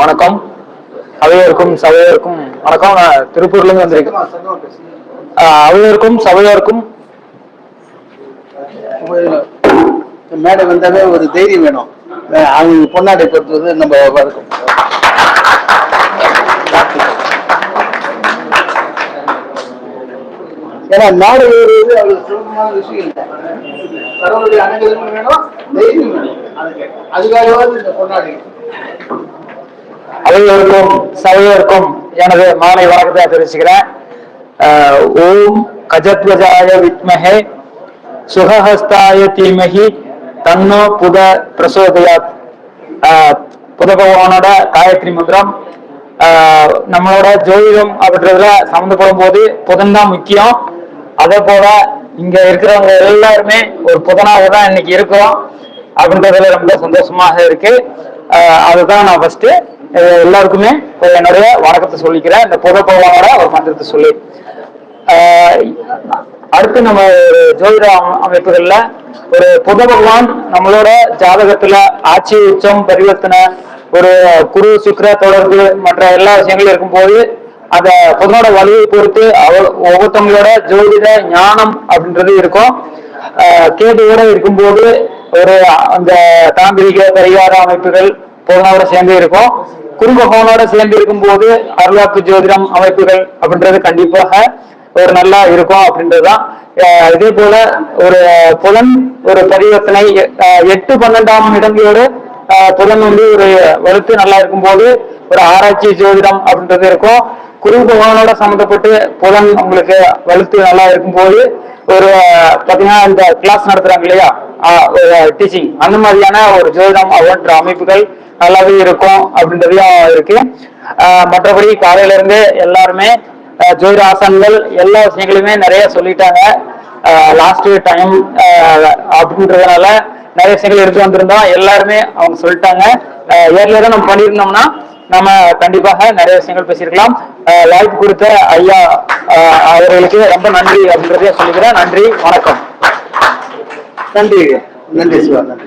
வணக்கம். அவையோருக்கும் சபையோருக்கும். வணக்கம் நான் திருப்பூர்ல இருந்து வந்திருக்கேன் அவையோருக்கும் சபையோருக்கும். மேடை வந்தாவே ஒரு தைரியம் வேணும். அவங்க பொன்னாடை பொறுத்தது நம்ம வழக்கம் ஏன்னா நாடு ஏறுவது அவ்வளவு சுலபமான விஷயம் இல்லை. கடவுளுடைய அனுகிரகம் வேணும் தைரியம் வேணும். அதுக்காகவாது இந்த பொன்னாடை அனைவருக்கும் சபையோருக்கும் எனது மாலை வணக்கத்தை தெரிவிச்சுக்கிறேன். ஓம் கஜத்வஜாய வித்மஹே சுகஹஸ்தாய தீமகி தன்னோ புத பிரசோதயாத். புத பகவானோட காயத்ரி மந்திரம். நம்மளோட ஜோதிடம் அப்படின்றதுல சம்மந்தப்படும் போது புதன் தான் முக்கியம். அதே போல இங்க இருக்கிறவங்க எல்லாருமே ஒரு புதனாக தான் இன்னைக்கு இருக்கிறோம். அப்படின்றதுல ரொம்ப சந்தோஷமாக இருக்கு. அதுதான் நான் ஃபர்ஸ்ட் எல்லாருக்குமே என்னுடைய வணக்கத்தை சொல்லிக்கிறேன். இந்த புத பகவானோட ஒரு மந்திரத்தை சொல்லி. அடுத்து நம்ம ஒரு ஜோதிட அமைப்புகள்ல ஒரு புத பகவான் நம்மளோட ஜாதகத்துல ஆட்சி உச்சம் பரிவர்த்தனை ஒரு குரு சுக்கிர தொடர்பு மற்ற எல்லா விஷயங்களும் இருக்கும்போது அந்த புதனோட வழியை பொறுத்து அவ ஒவ்வொருத்தவங்களோட ஜோதிட ஞானம் அப்படின்றது இருக்கும். ஆஹ் கேதுவோட இருக்கும்போது ஒரு அந்த தாந்திரிக பரிகார அமைப்புகள் புதனோட சேர்ந்து இருக்கும். குரு சேர்ந்து இருக்கும் போது அருளாக்கு ஜோதிடம் அமைப்புகள் அப்படின்றது கண்டிப்பாக ஒரு நல்லா இருக்கும் அப்படின்றதுதான். இதே போல ஒரு புலன் ஒரு பரிவர்த்தனை எட்டு பன்னெண்டாம் இடங்களோடு புதன் புலன் வந்து ஒரு வலுத்து நல்லா இருக்கும் போது ஒரு ஆராய்ச்சி ஜோதிடம் அப்படின்றது இருக்கும். குரு பகவானோட சம்மந்தப்பட்டு புலன் உங்களுக்கு வலுத்து நல்லா இருக்கும் போது ஒரு அஹ், பாத்தீங்கன்னா இந்த கிளாஸ் நடத்துறாங்க இல்லையா? டீச்சிங் அந்த மாதிரியான ஒரு ஜோதிடம் அப்படின்ற அமைப்புகள் நல்லாவே இருக்கும் அப்படின்றதையும் இருக்கு. மற்றபடி காலையில இருந்து எல்லாருமே ஜோதிட ஆசான்கள் எல்லா விஷயங்களுமே நிறைய சொல்லிட்டாங்க. லாஸ்ட் டைம் அப்படின்றதுனால நிறைய விஷயங்கள் எடுத்து வந்திருந்தோம். எல்லாருமே அவங்க சொல்லிட்டாங்க. ஏர்லியரா நம்ம பண்ணியிருந்தோம்னா நம்ம கண்டிப்பாக நிறைய விஷயங்கள் பேசியிருக்கலாம். வாய்ப்பு கொடுத்த ஐயா அவர்களுக்கு ரொம்ப நன்றி அப்படின்றதையும் சொல்லிக்கிறேன். நன்றி வணக்கம். நன்றி. நன்றி சிவா நன்றி.